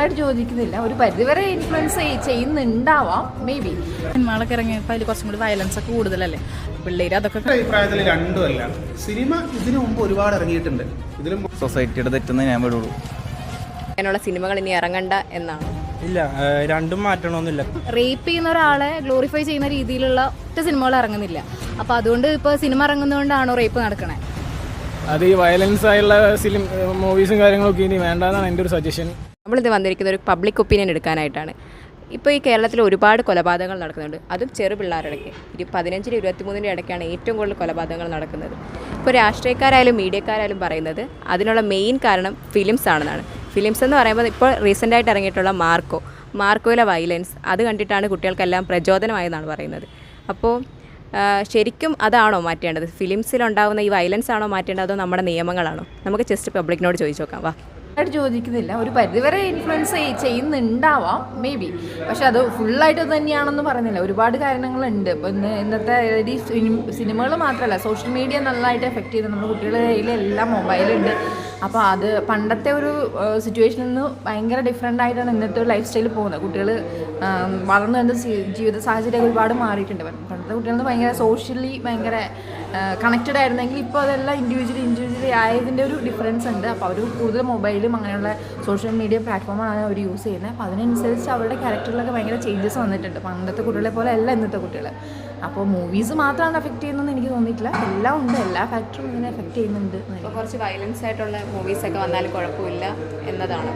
ആയിട്ട് ചോദിക്കുന്നില്ല. ഒരു പരിധിവരെ ഇൻഫ്ലുവൻസ് ചെയ്യുന്നുണ്ടാവാം. മേ ബി സിനിമകളൊക്കെ ഇറങ്ങിയപ്പോൾ അതിൽ കുറച്ചും കൂടി വയലൻസ് ഒക്കെ കൂടുതലല്ലേ? പിള്ളേർ അതൊക്കെ അഭിപ്രായത്തിൽ രണ്ടുമല്ല സിനിമ ഇതിനു മുമ്പ് ഒരുപാട് ഇറങ്ങിയിട്ടുണ്ട്. ഇതിലും സൊസൈറ്റിയുടെ തെറ്റെന്ന് ഞാൻ വിടുള്ളൂ. അങ്ങനെയുള്ള സിനിമകൾ ഇനി ഇറങ്ങണ്ട എന്നാണ്. ഇല്ല രണ്ടും മാറ്റണമെന്നില്ല റേപ്പ് ചെയ്യുന്ന ഒരാളെ ഗ്ലോറിഫൈ ചെയ്യുന്ന രീതിയിലുള്ള ഒറ്റ സിനിമകൾ ഇറങ്ങുന്നില്ല. അപ്പോൾ അതുകൊണ്ട് ഇപ്പോൾ സിനിമ ഇറങ്ങുന്നതുകൊണ്ടാണോ റേപ്പ് നടക്കണേ? അത് ഈ വയലൻസ് ആയുള്ള സിനിമ മൂവീസും കാര്യങ്ങളൊക്കെ ഇനി വേണ്ടെന്നാണ് എന്റെ ഒരു സജഷൻ നമ്മളിത് വന്നിരിക്കുന്ന ഒരു പബ്ലിക് ഒപ്പീനിയൻ എടുക്കാനായിട്ടാണ്. ഇപ്പോൾ ഈ കേരളത്തിൽ ഒരുപാട് കൊലപാതകങ്ങൾ നടക്കുന്നുണ്ട്. അതും ചെറു പിള്ളേരിടയ്ക്ക് ഇരു പതിനഞ്ചിന് ഇരുപത്തിമൂന്നിന്റെ ഇടയ്ക്കാണ് ഏറ്റവും കൂടുതൽ കൊലപാതകങ്ങൾ നടക്കുന്നത്. ഇപ്പോൾ രാഷ്ട്രീയക്കാരായാലും മീഡിയക്കാരായാലും പറയുന്നത് അതിനുള്ള മെയിൻ കാരണം ഫിലിംസ് ആണെന്നാണ്. ഫിലിംസ് എന്ന് പറയുമ്പോൾ ഇപ്പോൾ റീസെന്റായിട്ട് ഇറങ്ങിയിട്ടുള്ള മാർക്കോ. മാർക്കോയിലെ വയലൻസ് അത് കണ്ടിട്ടാണ് കുട്ടികൾക്കെല്ലാം പ്രചോദനമായെന്നാണ് പറയുന്നത്. അപ്പോൾ ശരിക്കും അതാണോ മാറ്റേണ്ടത്? ഫിലിംസിലുണ്ടാകുന്ന ഈ വയലൻസ് ആണോ മാറ്റേണ്ടത്? അതോ നമ്മുടെ നിയമങ്ങളാണോ? നമുക്ക് ജസ്റ്റ് പബ്ലിക്കിനോട് ചോദിച്ചു നോക്കാം. വാ. ആയിട്ട് ചോദിക്കുന്നില്ല. ഒരു പരിധിവരെ ഇൻഫ്ലുവൻസ് ചെയ്യുന്നുണ്ടാവാം മേ ബി പക്ഷെ അത് ഫുള്ളായിട്ട് തന്നെയാണെന്ന് പറയുന്നില്ല. ഒരുപാട് കാരണങ്ങളുണ്ട്. ഇപ്പോൾ ഇന്ന് ഇന്നത്തെ ഈ സിനിമകൾ മാത്രമല്ല സോഷ്യൽ മീഡിയ നല്ലതായിട്ട് എഫക്റ്റ് ചെയ്ത് നമ്മുടെ കുട്ടികളുടെ കയ്യിൽ എല്ലാം മൊബൈലുണ്ട് അപ്പോൾ അത് പണ്ടത്തെ ഒരു സിറ്റുവേഷനിൽ നിന്ന് ഭയങ്കര ഡിഫറെന്റ് ആയിട്ടാണ് ഇന്നത്തെ ഒരു ലൈഫ് സ്റ്റൈൽ പോകുന്നത്. കുട്ടികൾ വളർന്നു വരുന്ന ജീവിത സാഹചര്യം ഒരുപാട് മാറിയിട്ടുണ്ട്. പണ്ടത്തെ കുട്ടികൾ ഭയങ്കര സോഷ്യലി ഭയങ്കര കണക്റ്റഡ് ആയിരുന്നെങ്കിൽ ഇപ്പോൾ അതെല്ലാം ഇൻഡിവിജ്വലി ഇൻഡിവിജ്വലി ആയതിന്റെ ഒരു ഡിഫറൻസ് ഉണ്ട്. അപ്പോൾ അവർ കൂടുതൽ മൊബൈലും അങ്ങനെയുള്ള സോഷ്യൽ മീഡിയ പ്ലാറ്റ്ഫോമാണ് അവർ യൂസ് ചെയ്യുന്നത്. അപ്പോൾ അതിനനുസരിച്ച് അവരുടെ ക്യാരക്ടറിലൊക്കെ ഭയങ്കര ചേഞ്ചസ് വന്നിട്ടുണ്ട്. പണ്ടത്തെ കുട്ടികളെ പോലെ അല്ല ഇന്നത്തെ കുട്ടികൾ അപ്പോൾ മൂവീസ് മാത്രമാണ് എഫക്റ്റ് ചെയ്യുന്നതെന്ന് എനിക്ക് തോന്നിയിട്ടില്ല. എല്ലാം ഉണ്ട്. എല്ലാ ഫാക്ടറും ഇതിനെ എഫക്റ്റ് ചെയ്യുന്നുണ്ട് കുറച്ച് വയലൻസ് ആയിട്ടുള്ള മൂവീസൊക്കെ വന്നാൽ കുഴപ്പമില്ല എന്നതാണ്.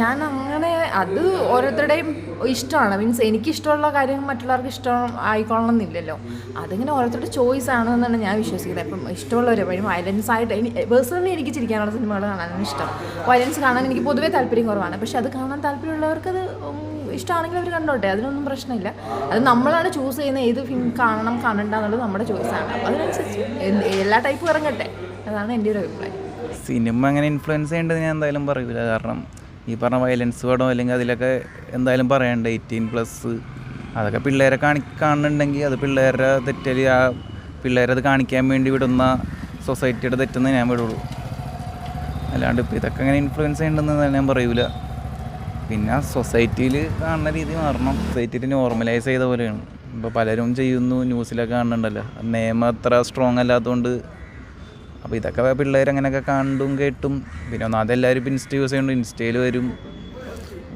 ഞാൻ അങ്ങനെ അത് ഓരോരുത്തരുടെയും ഇഷ്ടമാണ്. മീൻസ് എനിക്ക് ഇഷ്ടമുള്ള കാര്യം മറ്റുള്ളവർക്ക് ഇഷ്ടം ആയിക്കൊള്ളണം എന്നില്ലല്ലോ അതിങ്ങനെ ഓരോരുത്തരുടെ ചോയ്സ് ആണ് എന്നാണ് ഞാൻ വിശ്വസിക്കുന്നത്. അപ്പം ഇഷ്ടമുള്ളവർ വഴി വയലൻസ് ആയിട്ട് പേഴ്സണലി എനിക്ക് ചിരിക്കാനുള്ള സിനിമകൾ കാണാനാണ് ഇഷ്ടം. വയലൻസ് കാണാൻ എനിക്ക് പൊതുവേ താല്പര്യം കുറവാണ്. പക്ഷെ അത് കാണാൻ താല്പര്യമുള്ളവർക്ക് അത് ഇഷ്ടമാണെങ്കിൽ അവർ കണ്ടോട്ടെ അതിനൊന്നും പ്രശ്നമില്ല. അത് നമ്മളാണ് ചൂസ് ചെയ്യുന്നത് ഏത് ഫിലിം കാണണം കാണണ്ട എന്നുള്ളത് നമ്മുടെ ചോയ്സാണ് അപ്പോൾ അതിനനുസരിച്ച് എല്ലാ ടൈപ്പും ഇറങ്ങട്ടെ. അതാണ് എന്റെ ഒരു അഭിപ്രായം. സിനിമ അങ്ങനെ ഇൻഫ്ലുവൻസ് ചെയ്യേണ്ടത് ഞാൻ എന്തായാലും പറയൂല. കാരണം ഈ പറഞ്ഞ വയലൻസ് പടം അല്ലെങ്കിൽ അതിലൊക്കെ എന്തായാലും പറയണ്ട എയ്റ്റീൻ പ്ലസ് അതൊക്കെ പിള്ളേരെ കാണി കാണുന്നുണ്ടെങ്കിൽ അത് പിള്ളേരുടെ തെറ്റൽ ആ പിള്ളേരത് കാണിക്കാൻ വേണ്ടി വിടുന്ന സൊസൈറ്റിയുടെ തെറ്റെന്ന് ഞാൻ വിടുള്ളൂ. അല്ലാണ്ട് ഇപ്പോൾ ഇതൊക്കെ അങ്ങനെ ഇൻഫ്ലുവൻസ് ചെയ്യണ്ടെന്ന് ഞാൻ പറയൂല. പിന്നെ സൊസൈറ്റിയിൽ കാണുന്ന രീതി മാറണം. സൊസൈറ്റിയിൽ നോർമലൈസ് ചെയ്ത പോലെയാണ്. ഇപ്പോൾ പലരും ചെയ്യുന്നു ന്യൂസിലൊക്കെ കാണുന്നുണ്ടല്ലോ. നിയമം അത്ര സ്ട്രോങ് അല്ലാത്തതുകൊണ്ട് അപ്പോൾ ഇതൊക്കെ പിള്ളേർ അങ്ങനെയൊക്കെ കണ്ടും കേട്ടും. പിന്നെ ഒന്നാമത് അതെല്ലാവരും ഇപ്പം ഇൻസ്റ്റ യൂസ് ചെയ്യുന്നുണ്ട്. ഇൻസ്റ്റയിൽ വരും.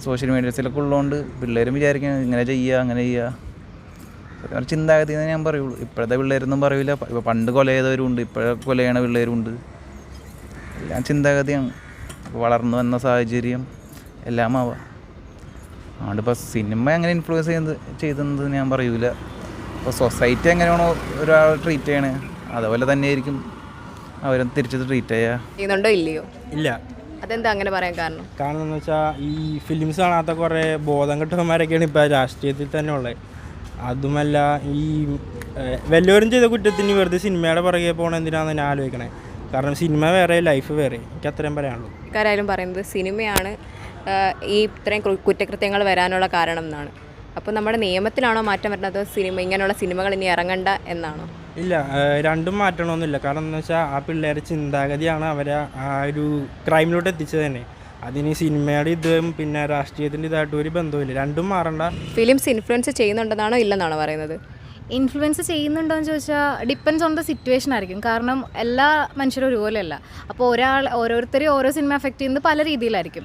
സോഷ്യൽ മീഡിയസിലൊക്കെ ഉള്ളതുകൊണ്ട് പിള്ളേരും വിചാരിക്കും ഇങ്ങനെ ചെയ്യുക അങ്ങനെ ചെയ്യുക പറഞ്ഞാൽ ചിന്താഗതി എന്ന് ഞാൻ പറയുള്ളൂ. ഇപ്പോഴത്തെ പിള്ളേരൊന്നും പറയില്ല ഇപ്പോൾ പണ്ട് കൊല ചെയ്തവരുണ്ട് ഇപ്പോഴെ കൊല ചെയ്യണ പിള്ളേരുണ്ട് എല്ലാം ചിന്താഗതിയാണ്. വളർന്നു വന്ന സാഹചര്യം. എല്ലാം ആവാം അതുകൊണ്ട് ഇപ്പോൾ സിനിമ എങ്ങനെ ഇൻഫ്ലുവൻസ് ചെയ്യുന്നത് ചെയ്തെന്നത് ഞാൻ പറയൂല. ഇപ്പോൾ സൊസൈറ്റി എങ്ങനെയാണോ ഒരാൾ ട്രീറ്റ് ചെയ്യണേ അതുപോലെ തന്നെയായിരിക്കും അവരും തിരിച്ചത് ട്രീറ്റ് ചെയ്യുക ചെയ്യുന്നുണ്ടോ ഇല്ലയോ? ഇല്ല. അതെന്താ അങ്ങനെ പറയാൻ കാരണം? കാരണം എന്ന് വെച്ചാൽ ഈ ഫിലിംസ് കാണാത്ത കുറേ ബോധം കെട്ടവന്മാരൊക്കെയാണ് ഇപ്പോൾ രാഷ്ട്രീയത്തിൽ തന്നെ ഉള്ളത് അതുമല്ല ഈ വല്ലവരും ചെയ്ത കുറ്റത്തിന് വെറുതെ സിനിമയുടെ പുറകെ പോകണം എന്തിനാണെന്ന് ഞാൻ ആലോചിക്കണേ. കാരണം സിനിമ വേറെ ലൈഫ് വേറെ. എനിക്ക് അത്രയും പറയാനുള്ളൂ. ആൾക്കാരായാലും പറയുന്നത് സിനിമയാണ് ഈ ഇത്രയും കുറ്റകൃത്യങ്ങൾ വരാനുള്ള കാരണം എന്നാണ്. അപ്പോൾ നമ്മുടെ നിയമത്തിലാണോ മാറ്റം വരുന്നത് അതോ സിനിമ ഇങ്ങനെയുള്ള സിനിമകൾ ഇനി ഇറങ്ങണ്ട എന്നാണോ? ഇല്ല രണ്ടും മാറ്റണമെന്നില്ല കാരണം എന്താ വെച്ചാൽ ആ പിള്ളേരുടെ ചിന്താഗതിയാണ് അവരെ ആ ഒരു ക്രൈമിലോട്ട് എത്തിച്ചത് തന്നെ. അതിന് സിനിമയുടെ ഇതും പിന്നെ രാഷ്ട്രീയത്തിന്റെ ഇതായിട്ട് ഒരു ബന്ധവുമില്ല. രണ്ടും മാറണ്ട. ഫിലിംസ് ഇൻഫ്ലുവൻസ് ചെയ്യുന്നുണ്ടെന്നാണോ ഇല്ലെന്നാണോ പറയുന്നത്? ഇൻഫ്ലുവൻസ് ചെയ്യുന്നുണ്ടോ എന്ന് ചോദിച്ചാൽ ഡിപ്പെൻസ് ഓൺ ദ സിറ്റുവേഷൻ ആയിരിക്കും. കാരണം എല്ലാ മനുഷ്യരും ഒരുപോലെയല്ല. അപ്പോൾ ഒരാൾ ഓരോരുത്തരെയും ഓരോ സിനിമ എഫക്റ്റ് ചെയ്യുന്നത് പല രീതിയിലായിരിക്കും.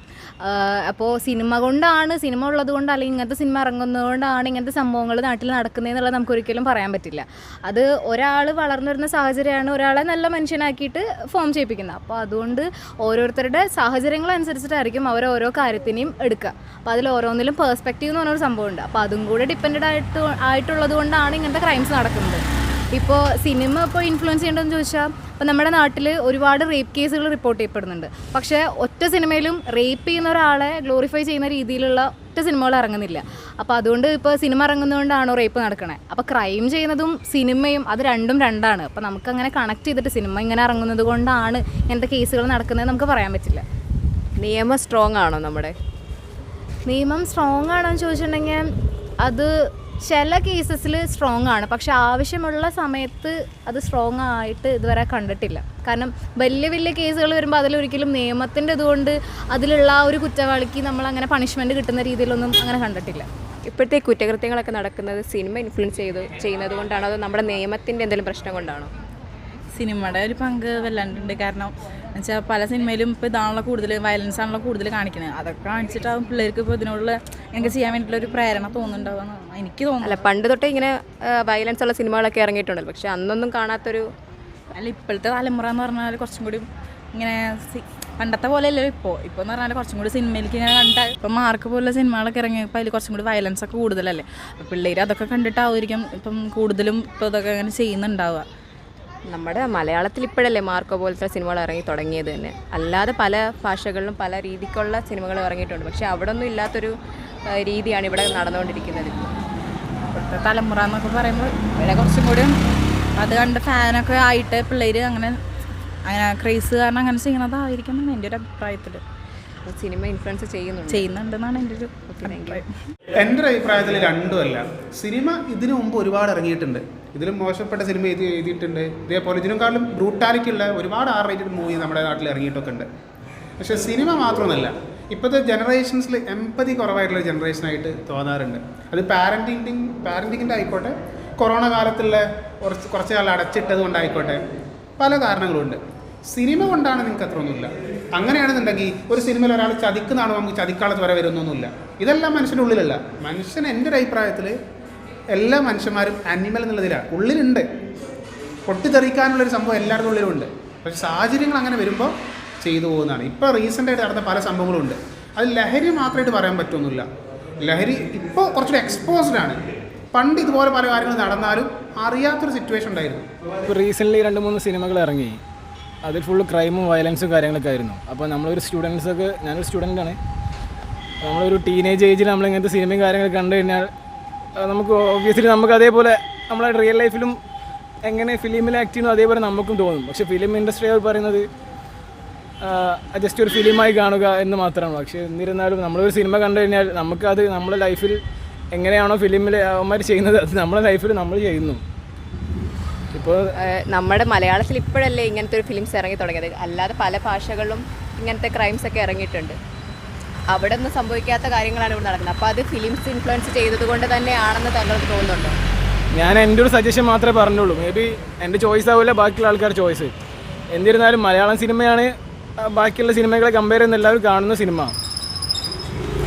അപ്പോൾ സിനിമ കൊണ്ടാണ് സിനിമ ഉള്ളത് കൊണ്ട് അല്ലെങ്കിൽ ഇങ്ങനത്തെ സിനിമ ഇറങ്ങുന്നതുകൊണ്ടാണ് ഇങ്ങനത്തെ സംഭവങ്ങൾ നാട്ടിൽ നടക്കുന്നതെന്നുള്ളത് നമുക്ക് ഒരിക്കലും പറയാൻ പറ്റില്ല. അത് ഒരാൾ വളർന്നു വരുന്ന സാഹചര്യമാണ് ഒരാളെ നല്ല മനുഷ്യനാക്കിയിട്ട് ഫോം ചെയ്യിപ്പിക്കുന്നത്. അപ്പോൾ അതുകൊണ്ട് ഓരോരുത്തരുടെ സാഹചര്യങ്ങൾ അനുസരിച്ചിട്ടായിരിക്കും അവർ ഓരോ കാര്യത്തിനെയും എടുക്കുക. അപ്പോൾ അതിൽ ഓരോന്നിലും പേഴ്സ്പെക്റ്റീവ് എന്ന് പറഞ്ഞൊരു സംഭവമുണ്ട്. അപ്പോൾ അതും കൂടെ ഡിപ്പെൻഡ് ആയിട്ട് ആയിട്ടുള്ളത് കൊണ്ടാണ് ഇങ്ങനത്തെ ക്രൈംസ് നടക്കുന്നത് ഇപ്പോൾ സിനിമ ഇപ്പോൾ ഇൻഫ്ലുവൻസ് ചെയ്യേണ്ടതെന്ന് ചോദിച്ചാൽ ഇപ്പോൾ നമ്മുടെ നാട്ടിൽ ഒരുപാട് റേപ്പ് കേസുകൾ റിപ്പോർട്ട് ചെയ്യപ്പെടുന്നുണ്ട്. പക്ഷേ ഒറ്റ സിനിമയിലും റേപ്പ് ചെയ്യുന്ന ഒരാളെ ഗ്ലോറിഫൈ ചെയ്യുന്ന രീതിയിലുള്ള ഒറ്റ സിനിമകൾ ഇറങ്ങുന്നില്ല. അപ്പോൾ അതുകൊണ്ട് ഇപ്പോൾ സിനിമ ഇറങ്ങുന്നതുകൊണ്ടാണോ റേപ്പ് നടക്കണേ? അപ്പോൾ ക്രൈം ചെയ്യുന്നതും സിനിമയും അത് രണ്ടും രണ്ടാണ്. അപ്പോൾ നമുക്കങ്ങനെ കണക്ട് ചെയ്തിട്ട് സിനിമ ഇങ്ങനെ ഇറങ്ങുന്നത് കൊണ്ടാണ് ഇങ്ങനത്തെ കേസുകൾ നടക്കുന്നത് നമുക്ക് പറയാൻ പറ്റില്ല. നിയമം സ്ട്രോങ് ആണോ നമ്മുടെ? നിയമം സ്ട്രോങ് ആണോ എന്ന് ചോദിച്ചിട്ടുണ്ടെങ്കിൽ അത് ചില കേസസിൽ സ്ട്രോങ് ആണ്. പക്ഷെ ആവശ്യമുള്ള സമയത്ത് അത് സ്ട്രോങ് ആയിട്ട് ഇതുവരെ കണ്ടിട്ടില്ല. കാരണം വലിയ വലിയ കേസുകൾ വരുമ്പോൾ അതിലൊരിക്കലും നിയമത്തിന്റെ ഇതുകൊണ്ട് അതിലുള്ള ഒരു കുറ്റവാളിക്ക് നമ്മൾ അങ്ങനെ പണിഷ്മെന്റ് കിട്ടുന്ന രീതിയിലൊന്നും അങ്ങനെ കണ്ടിട്ടില്ല. ഇപ്പോഴത്തെ കുറ്റകൃത്യങ്ങളൊക്കെ നടക്കുന്നത് സിനിമ ഇൻഫ്ലുവൻസ് ചെയ്ത് ചെയ്യുന്നത് കൊണ്ടാണോ? അതോ നമ്മുടെ നിയമത്തിന്റെ എന്തെങ്കിലും പ്രശ്നം കൊണ്ടാണോ? സിനിമയുടെ ഒരു പങ്ക് വല്ലാണ്ടുണ്ട് കാരണം എന്നുവെച്ചാൽ പല സിനിമയിലും ഇപ്പോൾ ഇതാണല്ലോ കൂടുതൽ വയലൻസ് ആണല്ലോ കൂടുതൽ കാണിക്കുന്നത് അതൊക്കെ കാണിച്ചിട്ടാവും പിള്ളേർക്ക് ഇപ്പോൾ ഇതിനുള്ള എനിക്ക് ചെയ്യാൻ വേണ്ടിയിട്ടുള്ള ഒരു പ്രേരണ തോന്നുന്നുണ്ടാവുമെന്ന് എനിക്ക് തോന്നുന്നു. അല്ല പണ്ട് തൊട്ടേ ഇങ്ങനെ വയലൻസ് ഉള്ള സിനിമകളൊക്കെ ഇറങ്ങിയിട്ടുണ്ടല്ലോ. പക്ഷെ അന്നൊന്നും കാണാത്തൊരു അല്ല ഇപ്പോഴത്തെ തലമുറ എന്ന് പറഞ്ഞാൽ കുറച്ചും കൂടി ഇങ്ങനെ പണ്ടത്തെ പോലെ അല്ലല്ലോ ഇപ്പോൾ ഇപ്പോൾ എന്ന് പറഞ്ഞാൽ കുറച്ചും കൂടി സിനിമയിലേക്ക് ഇങ്ങനെ കണ്ട ഇപ്പം മാർക്ക് പോലുള്ള സിനിമകളൊക്കെ ഇറങ്ങിയപ്പോൾ അതിൽ കുറച്ചും കൂടി വയലൻസ് ഒക്കെ കൂടുതലല്ലേ. അപ്പോൾ പിള്ളേർ അതൊക്കെ കണ്ടിട്ടാവുമായിരിക്കും ഇപ്പം കൂടുതലും ഇപ്പോൾ ഇതൊക്കെ അങ്ങനെ ചെയ്യുന്നുണ്ടാവുക. നമ്മുടെ മലയാളത്തിൽ ഇപ്പോഴല്ലേ മാർക്കോ പോലത്തെ സിനിമകൾ ഇറങ്ങി തുടങ്ങിയത് തന്നെ. അല്ലാതെ പല ഭാഷകളിലും പല രീതിക്കുള്ള സിനിമകൾ ഇറങ്ങിയിട്ടുണ്ട്. പക്ഷെ അവിടെ ഒന്നും ഇല്ലാത്തൊരു രീതിയാണ് ഇവിടെ നടന്നുകൊണ്ടിരിക്കുന്നത്. ഇപ്പോഴത്തെ തലമുറ എന്നൊക്കെ പറയുമ്പോൾ ഇവിടെ കുറച്ചും കൂടി അത് കണ്ട് ഫാനൊക്കെ ആയിട്ട് പിള്ളേർ അങ്ങനെ അങ്ങനെ ക്രേസ് കാരണം അങ്ങനെ ചെയ്യുന്നതായിരിക്കും എന്റെ ഒരു അഭിപ്രായത്തിൽ സിനിമ ഇൻഫ്ലുവൻസ് ചെയ്യുന്നുണ്ട്. ചെയ്യുന്നുണ്ടെന്നാണ് എന്റെ ഒരു അഭിപ്രായം. എന്റെ ഒരു അഭിപ്രായത്തിൽ രണ്ടുമല്ല. സിനിമ ഇതിനു മുമ്പ് ഒരുപാട് ഇറങ്ങിയിട്ടുണ്ട്. ഇതിലും മോശപ്പെട്ട സിനിമ എഴുതി എഴുതിയിട്ടുണ്ട്. ഇതേപോലെ ഇതിനെക്കാളും ബ്രൂട്ടാലിറ്റി ഉള്ള ഒരുപാട് ആർ റേറ്റഡ് മൂവി നമ്മുടെ നാട്ടിൽ ഇറങ്ങിയിട്ടൊക്കെ ഉണ്ട്. പക്ഷേ സിനിമ മാത്രമൊന്നുമല്ല ഇപ്പോഴത്തെ ജനറേഷൻസിൽ എമ്പതി കുറവായിട്ടുള്ള ജനറേഷനായിട്ട് തോന്നാറുണ്ട്. അത് പാരന്റിങ് പാരന്റിങ്ങിന്റെ ആയിക്കോട്ടെ കൊറോണ കാലത്തുള്ള കുറച്ച് കുറച്ച് കാലം അടച്ചിട്ടത് കൊണ്ടായിക്കോട്ടെ പല കാരണങ്ങളുണ്ട്. സിനിമ കൊണ്ടാണ് നിങ്ങൾക്ക് അത്ര ഒന്നുമില്ല. അങ്ങനെയാണെന്നുണ്ടെങ്കിൽ ഒരു സിനിമയിൽ ഒരാൾ ചതിക്കുന്നതാണ് നമുക്ക് ചതിക്കാളത്ത് വരെ വരുന്നൊന്നുമില്ല. ഇതെല്ലാം മനുഷ്യന്റെ ഉള്ളിലല്ല. മനുഷ്യൻ എന്റെ ഒരു അഭിപ്രായത്തിൽ എല്ലാ മനുഷ്യന്മാരും അനിമൽ എന്നുള്ളതിലാണ്. ഉള്ളിലുണ്ട്. പൊട്ടിത്തെറിക്കാനുള്ളൊരു സംഭവം എല്ലാവരുടെ ഉള്ളിലുണ്ട് പക്ഷേ സാഹചര്യങ്ങൾ അങ്ങനെ വരുമ്പോൾ ചെയ്തു പോകുന്നതാണ്. ഇപ്പോൾ റീസെന്റായിട്ട് നടന്ന പല സംഭവങ്ങളുണ്ട്. അത് ലഹരി മാത്രമായിട്ട് പറയാൻ പറ്റൊന്നുമില്ല ലഹരി ഇപ്പോൾ കുറച്ചുകൂടി എക്സ്പോസ്ഡ് ആണ്. പണ്ട് ഇതുപോലെ പല കാര്യങ്ങൾ നടന്നാലും അറിയാത്തൊരു സിറ്റുവേഷൻ ഉണ്ടായിരുന്നു. ഇപ്പോൾ റീസെന്റ്ലി രണ്ട് മൂന്ന് സിനിമകൾ ഇറങ്ങി. അതിൽ ഫുൾ ക്രൈമും വയലൻസും കാര്യങ്ങളൊക്കെ ആയിരുന്നു. അപ്പോൾ നമ്മളൊരു സ്റ്റുഡൻസൊക്കെ ഞാനൊരു സ്റ്റുഡന്റാണ് നമ്മളൊരു ടീനേജ് ഏജിൽ നമ്മളിങ്ങനത്തെ സിനിമയും കാര്യങ്ങളൊക്കെ കണ്ടു കഴിഞ്ഞാൽ നമുക്ക് ഓബിയസ്ലി നമുക്ക് അതേപോലെ നമ്മളെ റിയൽ ലൈഫിലും എങ്ങനെ ഫിലിമിൽ ആക്ട് ചെയ്യുന്നു അതേപോലെ നമുക്കും തോന്നും. പക്ഷേ ഫിലിം ഇൻഡസ്ട്രി അവർ പറയുന്നത് ജസ്റ്റ് ഒരു ഫിലിമായി കാണുക എന്ന് മാത്രമാണ്. പക്ഷേ എന്നിരുന്നാലും നമ്മളൊരു സിനിമ കണ്ടു കഴിഞ്ഞാൽ നമുക്കത് നമ്മുടെ ലൈഫിൽ എങ്ങനെയാണോ ഫിലിമിൽ അവന്മാർ ചെയ്യുന്നത് അത് നമ്മുടെ ലൈഫിൽ നമ്മൾ ചെയ്യുന്നു. ഇപ്പോൾ നമ്മുടെ മലയാളത്തിൽ ഇപ്പോഴല്ലേ ഇങ്ങനത്തെ ഒരു ഫിലിംസ് ഇറങ്ങി തുടങ്ങിയത്. അല്ലാതെ പല ഭാഷകളിലും ഇങ്ങനത്തെ ക്രൈംസ് ഒക്കെ ഇറങ്ങിയിട്ടുണ്ട്. അവിടെ ഒന്നും സംഭവിക്കാത്ത കാര്യങ്ങളാണ് ഇവിടെ നടക്കുന്നത്. അപ്പോൾ അത് ഫിലിംസ് ഇൻഫ്ലുവൻസ് ചെയ്തത് കൊണ്ട് തന്നെയാണെന്ന് താങ്കൾക്ക് തോന്നുന്നുണ്ടോ? ഞാൻ എന്റെ ഒരു സജഷൻ മാത്രമേ പറഞ്ഞുള്ളൂ. മേ ബി എന്റെ ചോയ്സ് ആവില്ല ബാക്കിയുള്ള ആൾക്കാർ ചോയ്സ് എന്നിരുന്നാലും മലയാളം സിനിമയാണ് ബാക്കിയുള്ള സിനിമകളെ കമ്പയർ ചെയ്യുന്ന എല്ലാവരും കാണുന്ന സിനിമ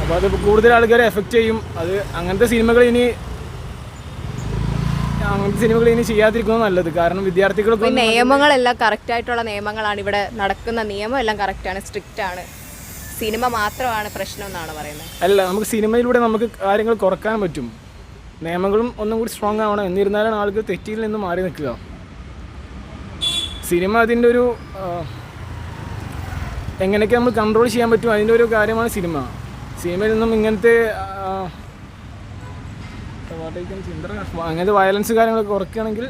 അപ്പോൾ അത് കൂടുതൽ ആൾക്കാരെ എഫക്റ്റ് ചെയ്യും. അത് അങ്ങനത്തെ സിനിമകൾ ഇനി അങ്ങനത്തെ സിനിമകൾ ഇനി ചെയ്യാതിരിക്കുന്നത് നല്ലത്. കാരണം വിദ്യാർത്ഥികൾക്ക് നിയമങ്ങളെല്ലാം കറക്റ്റ് ആയിട്ടുള്ള നിയമങ്ങളാണ് ഇവിടെ നടക്കുന്ന നിയമം എല്ലാം കറക്റ്റ് ആണ് സ്ട്രിക്റ്റ് ആണ് സിനിമ മാത്രമാണ് പ്രശ്നം എന്നാണ് പറയുന്നത്. അല്ല നമുക്ക് സിനിമയിലൂടെ നമുക്ക് കാര്യങ്ങൾ കുറയ്ക്കാൻ പറ്റും. നിയമങ്ങളും ഒന്നും കൂടി സ്ട്രോങ് ആവണം. എന്നിരുന്നാലും ആൾക്ക് തെറ്റിയിൽ നിന്ന് മാറി നിൽക്കുക. സിനിമ അതിന്റെ ഒരു എങ്ങനെയൊക്കെ നമ്മൾ കൺട്രോൾ ചെയ്യാൻ പറ്റും? അതിന്റെ ഒരു കാര്യമാണ് സിനിമ. സിനിമയിൽ നിന്നും ഇങ്ങനത്തെ can എന്താ പറയുക, അങ്ങനത്തെ വയലൻസ് കാര്യങ്ങളൊക്കെ കുറയ്ക്കുകയാണെങ്കിൽ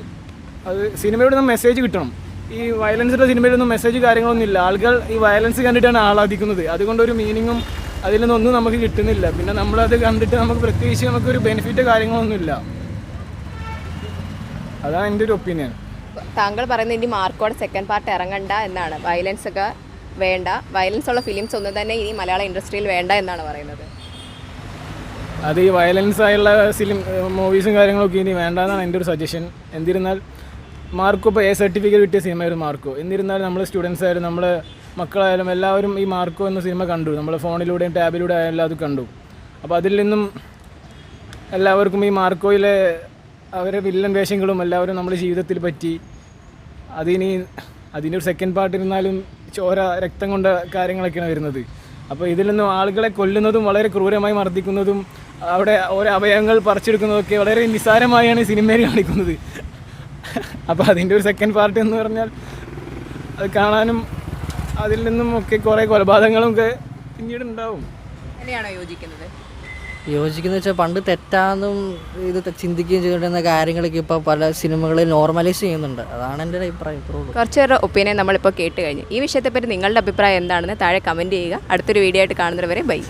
അത് സിനിമയുടെ നിന്ന് മെസ്സേജ് കിട്ടണം. ഈ വയലൻസിന്റെ സിനിമയിലൊന്നും മെസ്സേജ് കാര്യങ്ങളൊന്നും ഇല്ല. ആളുകൾ ഈ വയലൻസ് കണ്ടിട്ടാണ് ആഹ്ലാദിക്കുന്നത് അതുകൊണ്ട് ഒരു മീനിങ്ങും അതിൽ നിന്നൊന്നും നമുക്ക് കിട്ടുന്നില്ല. പിന്നെ നമ്മളത് കണ്ടിട്ട് നമുക്ക് പ്രത്യേകിച്ച് നമുക്കൊരു ബെനിഫിറ്റ് കാര്യങ്ങളൊന്നുമില്ല അതാണ് എന്റെ ഒരു ഒപ്പീനിയൻ താങ്കൾ പറയുന്നത് ഇനി മാർക്കോടെ സെക്കൻഡ് പാർട്ട് ഇറങ്ങണ്ട എന്നാണ്. വയലൻസ് ഒക്കെ വേണ്ട. വയലൻസ് ഉള്ള ഫിലിംസ് ഒന്നും തന്നെ ഇനി മലയാള ഇൻഡസ്ട്രിയിൽ വേണ്ട എന്നാണ് പറയുന്നത്. അത് ഈ വയലൻസ് ആയുള്ള ഫിലിം മൂവീസും കാര്യങ്ങളൊക്കെ ഇനി വേണ്ടെന്നാണ് എന്റെ ഒരു സജഷൻ എന്നിരുന്നാൽ മാർക്കോ ഇപ്പോൾ എ സർട്ടിഫിക്കറ്റ് കിട്ടിയ സിനിമയായിരുന്നു മാർക്കോ. എന്നിരുന്നാലും നമ്മൾ സ്റ്റുഡൻസ് ആയാലും നമ്മൾ മക്കളായാലും എല്ലാവരും ഈ മാർക്കോ എന്ന സിനിമ കണ്ടു. നമ്മൾ ഫോണിലൂടെയും ടാബിലൂടെ ആയാലും അത് കണ്ടു. അപ്പോൾ അതിൽ നിന്നും എല്ലാവർക്കും ഈ മാർക്കോയിലെ അവരെ വില്ലൻ വേഷങ്ങളും എല്ലാവരും നമ്മുടെ ജീവിതത്തിൽ പറ്റി. അതിനി അതിന്റെ ഒരു സെക്കൻഡ് പാർട്ട് ഇരുന്നാലും ചോര രക്തം കൊണ്ട കാര്യങ്ങളൊക്കെയാണ് വരുന്നത്. അപ്പോൾ ഇതിൽ നിന്നും ആളുകളെ കൊല്ലുന്നതും വളരെ ക്രൂരമായി മർദ്ദിക്കുന്നതും അവിടെ ഓരോ അവയവങ്ങൾ പറിച്ചെടുക്കുന്നതൊക്കെ വളരെ നിസ്സാരമായാണ് ഈ സിനിമയിൽ കാണിക്കുന്നത്. അപ്പോൾ അതിന്റെ ഒരു സെക്കൻഡ് പാർട്ട് എന്ന് പറഞ്ഞാൽ അത് കാണാനും അതിൽ നിന്നും ഒക്കെ കുറേ കൊലപാതകങ്ങളും ഒക്കെ പിന്നീട് ഉണ്ടാവും. യോജിക്കുന്നത്? യോജിക്കുന്നത് വെച്ചാൽ പണ്ട് തെറ്റാന്നും ഇത് ചിന്തിക്കുകയും ചെയ്തിരുന്ന കാര്യങ്ങളൊക്കെ ഇപ്പോൾ പല സിനിമകളിൽ നോർമലൈസ് ചെയ്യുന്നുണ്ട്. അതാണ് എന്റെ അഭിപ്രായം കുറച്ച് പേരുടെ ഒപ്പീനിയൻ നമ്മളിപ്പോൾ കേട്ട് കഴിഞ്ഞു. ഈ വിഷയത്തെപ്പറ്റി നിങ്ങളുടെ അഭിപ്രായം എന്താണെന്ന് താഴെ കമന്റ് ചെയ്യുക. അടുത്തൊരു വീഡിയോ ആയിട്ട് കാണുന്നവരെ ബൈ.